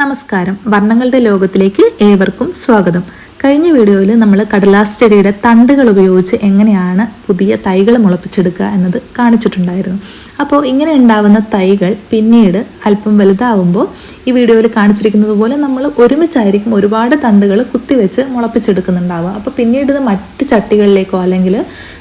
നമസ്കാരം. വർണങ്ങളുടെ ലോകത്തിലേക്ക് ഏവർക്കും സ്വാഗതം. കഴിഞ്ഞ വീഡിയോയിൽ നമ്മൾ കടലാസ് ചെടിയുടെ തണ്ടുകൾ ഉപയോഗിച്ച് എങ്ങനെയാണ് പുതിയ തൈകൾ മുളപ്പിച്ചെടുക്കുക എന്നത് കാണിച്ചിട്ടുണ്ടായിരുന്നു. അപ്പോൾ ഇങ്ങനെ ഉണ്ടാവുന്ന തൈകൾ പിന്നീട് അല്പം വലുതാവുമ്പോൾ ഈ വീഡിയോയിൽ കാണിച്ചിരിക്കുന്നത് പോലെ നമ്മൾ ഒരുമിച്ചായിരിക്കും ഒരുപാട് തണ്ടുകൾ കുത്തിവെച്ച് മുളപ്പിച്ചെടുക്കുന്നുണ്ടാവുക. അപ്പോൾ പിന്നീട് ഇത് മറ്റ് ചട്ടികളിലേക്കോ അല്ലെങ്കിൽ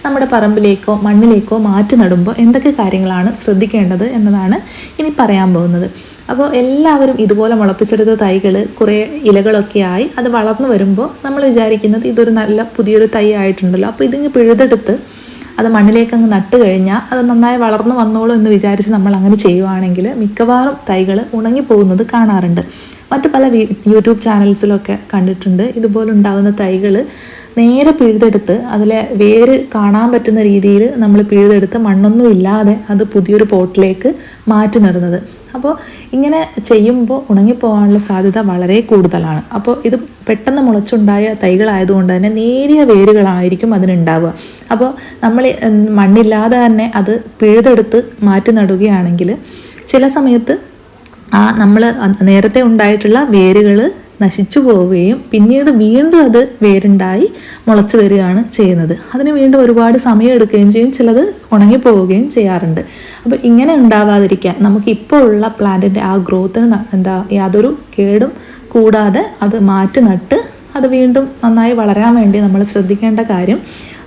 നമ്മുടെ പറമ്പിലേക്കോ മണ്ണിലേക്കോ മാറ്റി നടുമ്പോൾ എന്തൊക്കെ കാര്യങ്ങളാണ് ശ്രദ്ധിക്കേണ്ടത് എന്നതാണ് ഇനി പറയാൻ പോകുന്നത്. അപ്പോൾ എല്ലാവരും ഇതുപോലെ മുളപ്പിച്ചെടുത്ത തൈകൾ കുറേ ഇലകളൊക്കെ ആയി അത് വളർന്നു വരുമ്പോൾ നമ്മൾ വിചാരിക്കുന്നത് ഇതൊരു നല്ല പുതിയൊരു തൈ ആയിട്ടുണ്ടല്ലോ. അപ്പോൾ ഇതിങ്ങ് പിഴുതെടുത്ത് അത് മണ്ണിലേക്ക് അങ്ങ് നട്ട് കഴിഞ്ഞാൽ അത് നന്നായി വളർന്നു വന്നോളൂ എന്ന് വിചാരിച്ച് നമ്മൾ അങ്ങനെ ചെയ്യുവാണെങ്കിൽ മിക്കവാറും തൈകൾ ഉണങ്ങിപ്പോകുന്നത് കാണാറുണ്ട്. മറ്റു പല യൂട്യൂബ് ചാനൽസിലൊക്കെ കണ്ടിട്ടുണ്ട് ഇതുപോലെ ഉണ്ടാകുന്ന തൈകൾ നേരെ പിഴുതെടുത്ത് അതിലെ വേര് കാണാൻ പറ്റുന്ന രീതിയിൽ നമ്മൾ പിഴുതെടുത്ത് മണ്ണൊന്നും ഇല്ലാതെ അത് പുതിയൊരു പോട്ടിലേക്ക് മാറ്റി നടുന്നത്. അപ്പോൾ ഇങ്ങനെ ചെയ്യുമ്പോൾ ഉണങ്ങിപ്പോകാനുള്ള സാധ്യത വളരെ കൂടുതലാണ്. അപ്പോൾ ഇത് പെട്ടെന്ന് മുളച്ചുണ്ടായ തൈകളായതുകൊണ്ട് തന്നെ നേരിയ വേരുകളായിരിക്കും അതിനുണ്ടാവുക. അപ്പോൾ നമ്മൾ മണ്ണില്ലാതെ തന്നെ അത് പിഴുതെടുത്ത് മാറ്റി നടുകയാണെങ്കിൽ ചില സമയത്ത് ആ നമ്മൾ നേരത്തെ ഉണ്ടായിട്ടുള്ള വേരുകൾ നശിച്ചു പോവുകയും പിന്നീട് വീണ്ടും അത് വേരുണ്ടായി മുളച്ചു വരികയാണ് ചെയ്യുന്നത്. അതിന് വീണ്ടും ഒരുപാട് സമയം എടുക്കുകയും ചെയ്യും ചിലത് ഉണങ്ങിപ്പോവുകയും ചെയ്യാറുണ്ട്. അപ്പോൾ ഇങ്ങനെ ഉണ്ടാവാതിരിക്കാൻ നമുക്ക് ഇപ്പോൾ ഉള്ള പ്ലാന്റിന്റെ ആ ഗ്രോത്തിന് എന്താ യാതൊരു കേടും കൂടാതെ അത് മാറ്റി നട്ട് അത് വീണ്ടും നന്നായി വളരാൻ വേണ്ടി നമ്മൾ ശ്രദ്ധിക്കേണ്ട കാര്യം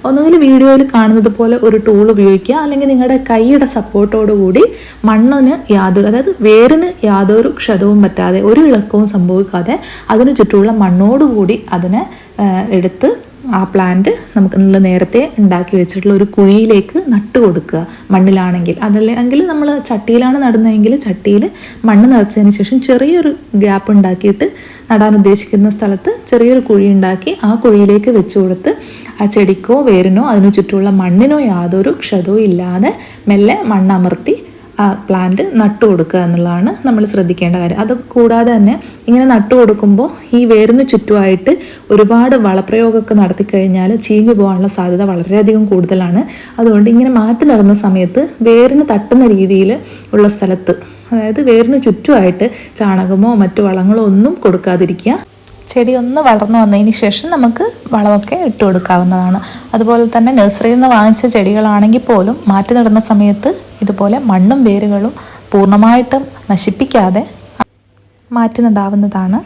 ഒന്നുകിൽ വീഡിയോയിൽ കാണുന്നത് പോലെ ഒരു ടൂൾ ഉപയോഗിക്കുക അല്ലെങ്കിൽ നിങ്ങളുടെ കൈയുടെ സപ്പോർട്ടോടു കൂടി മണ്ണിന് യാതൊരു അതായത് വേരിന് യാതൊരു ക്ഷതവും പറ്റാതെ ഒരു ഇളക്കവും സംഭവിക്കാതെ അതിന് ചുറ്റുമുള്ള മണ്ണോടുകൂടി അതിനെ എടുത്ത് ആ പ്ലാന്റ് നമുക്ക് നല്ല നേരത്തെ ഉണ്ടാക്കി വെച്ചിട്ടുള്ള ഒരു കുഴിയിലേക്ക് നട്ട് കൊടുക്കുക. മണ്ണിലാണെങ്കിൽ. അതല്ലെങ്കിൽ നമ്മൾ ചട്ടിയിലാണ് നടുന്നതെങ്കിൽ ചട്ടിയിൽ മണ്ണ് നിറച്ചതിന് ശേഷം ചെറിയൊരു ഗ്യാപ്പ് ഉണ്ടാക്കിയിട്ട് നടാൻ ഉദ്ദേശിക്കുന്ന സ്ഥലത്ത് ചെറിയൊരു കുഴി ഉണ്ടാക്കി ആ കുഴിയിലേക്ക് വെച്ച് കൊടുത്ത് ആ ചെടിക്കോ വേരിനോ അതിനു ചുറ്റുമുള്ള മണ്ണിനോ യാതൊരു ക്ഷതവും ഇല്ലാതെ മെല്ലെ മണ്ണമർത്തി ആ പ്ലാന്റ് നട്ടു കൊടുക്കുക എന്നുള്ളതാണ് നമ്മൾ ശ്രദ്ധിക്കേണ്ട കാര്യം. അത് കൂടാതെ തന്നെ ഇങ്ങനെ നട്ടു കൊടുക്കുമ്പോൾ ഈ വേരിന് ചുറ്റുമായിട്ട് ഒരുപാട് വളപ്രയോഗമൊക്കെ നടത്തി കഴിഞ്ഞാൽ ചീഞ്ഞു പോകാനുള്ള സാധ്യത വളരെയധികം കൂടുതലാണ്. അതുകൊണ്ട് ഇങ്ങനെ മാറ്റി നടന്ന സമയത്ത് വേരിന് തട്ടുന്ന രീതിയിൽ ഉള്ള സ്ഥലത്ത് അതായത് വേരിന് ചുറ്റുമായിട്ട് ചാണകമോ മറ്റു വളങ്ങളോ ഒന്നും കൊടുക്കാതിരിക്കുക. ചെടി ഒന്ന് വളർന്നു വന്നതിന് ശേഷം നമുക്ക് വളമൊക്കെ ഇട്ട് കൊടുക്കാവുന്നതാണ്. അതുപോലെ തന്നെ നഴ്സറിയിൽ നിന്ന് വാങ്ങിച്ച ചെടികളാണെങ്കിൽ പോലും മാറ്റി നടന്ന സമയത്ത് ഇതുപോലെ മണ്ണും വേരുകളും പൂർണമായിട്ടും നശിപ്പിക്കാതെ മാറ്റി നടാവുന്നതാണ്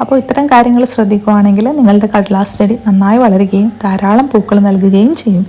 അപ്പോൾ ഇത്തരം കാര്യങ്ങൾ ശ്രദ്ധിക്കുകയാണെങ്കിൽ നിങ്ങളുടെ കടലാസ് ചെടി നന്നായി വളരുകയും ധാരാളം പൂക്കൾ നൽകുകയും ചെയ്യും.